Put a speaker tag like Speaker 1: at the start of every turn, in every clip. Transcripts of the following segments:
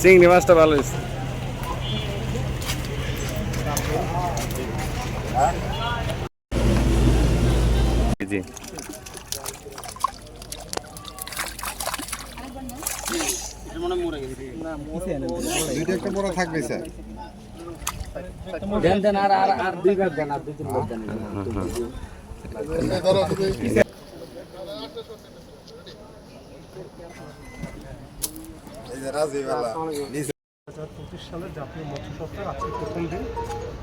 Speaker 1: চিংড়ি মাছটা ভালো হয়েছে। জি।
Speaker 2: একটা বড় থাকবে স্যার।
Speaker 3: পঁচিশ সালের জাতীয় মৎস্য সপ্তাহের আজকে প্রথম দিন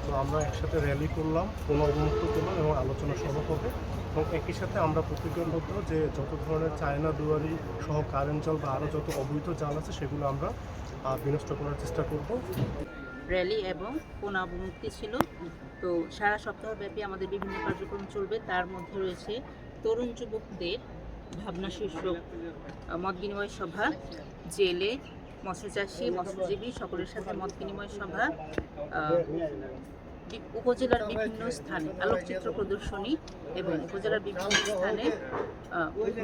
Speaker 3: তো আমরা একসাথে র্যালি করলাম পুনর্মুক্ত করলাম এবং আলোচনা সভা হবে এবং একই সাথে আমরা প্রতিজ্ঞাবদ্ধ যে যত ধরনের চায়না দুয়ারি সহ কারেন্ট জল বা আরও যত অবৈধ জাল আছে সেগুলো আমরা বিনষ্ট করার চেষ্টা করব
Speaker 4: র্যালি এবং পুনরাবৃত্তি ছিল। তো সারা সপ্তাহব্যাপী আমাদের বিভিন্ন কার্যক্রম চলবে। তার মধ্যে রয়েছে তরুণ যুবকদের ভাবনা শীর্ষক মত বিনিময় সভা, জেলে মৎস্যচাষী মৎস্যজীবী সকলের সাথে মত বিনিময় সভা উপজেলার বিভিন্ন স্থানে আলোকচিত্র প্রদর্শনী এবং উপজেলার বিভিন্ন স্থানে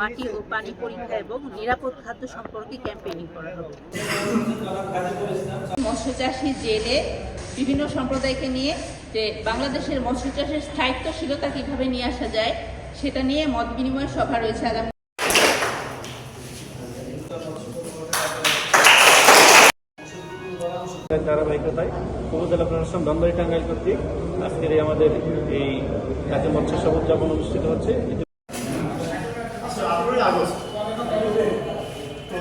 Speaker 4: মাটি ও পানি পরীক্ষা এবং নিরাপদ খাদ্য সম্পর্কে ক্যাম্পেইনিং করা হবে। মৎস্যচাষী জেলে বিভিন্ন সম্প্রদায়কে নিয়ে যে বাংলাদেশের মৎস্য চাষের স্থায়িত্বশীলতা কীভাবে নিয়ে আসা যায় সেটা নিয়ে মত বিনিময় সভা রয়েছে আগামী
Speaker 5: ধারাবাহিকতায় উপজেলা প্রশাসন ধনবাড়ি টাঙ্গাইল কর্তৃক আজকের এই আমাদের এই জাতীয় মৎস্য সভা উদযাপন অনুষ্ঠিত হচ্ছে।
Speaker 3: আচ্ছা আঠারোই আগস্ট। তো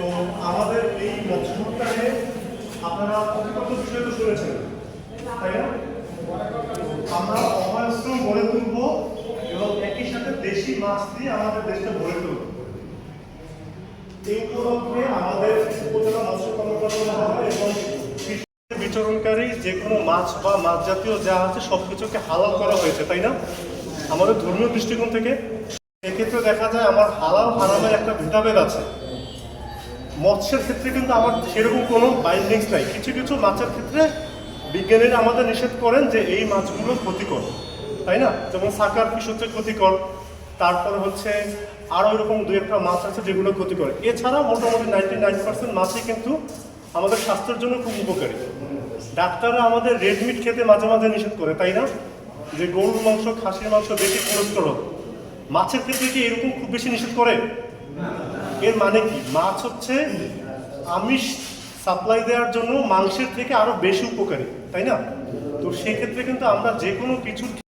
Speaker 3: আমাদের এই মৎস্য আপনারা কত বিষয় তো শুনেছেন, তাই না? আমরা অভয়াশ্রম গড়ে তুলব এবং একই সাথে দেশি মাছ দিয়ে আমাদের দেশটা গড়ে তুলব। এই উপলক্ষে আমাদের উপজেলা মৎস্য কর্মকর্তা এবং বিচরণকারী যে কোনো মাছ বা মাছ জাতীয় যা আছে সব কিছুকে হালাল করা হয়েছে, তাই না? আমাদের ধর্মীয় দৃষ্টিকোণ থেকে এক্ষেত্রে দেখা যায় আমার হালাল হারামের একটা ভেদাভেদ আছে। মৎস্যের ক্ষেত্রে কিন্তু আমার সেরকম কোনো বাইন্ডিংস নাই। কিছু কিছু মাছের ক্ষেত্রে বিজ্ঞানীরা আমাদের নিষেধ করেন যে এই মাছগুলো ক্ষতিকর, তাই না? যেমন সাকার ফিশ হচ্ছে ক্ষতিকর, তারপরে হচ্ছে আরও এরকম দু একটা মাছ আছে যেগুলো ক্ষতিকর। এছাড়া মোটামুটি নাইনটি নাইন পার্সেন্ট মাছই কিন্তু আমাদের স্বাস্থ্যের জন্য খুব উপকারী। ডাক্তাররা আমাদের রেড মিট খেতে মাঝে মাঝে নিষেধ করে, তাই না? যে গরুর মাংস, খাসির মাংস বেশি কোলেস্টেরল মাছের ক্ষেত্রে কি এরকম খুব বেশি নিষেধ করে? এর মানে কি? মাছ হচ্ছে আমিষ সাপ্লাই দেওয়ার জন্য মাংসের থেকে আরও বেশি উপকারী, তাই না? তো সেক্ষেত্রে কিন্তু আমরা যে কোনো কিছু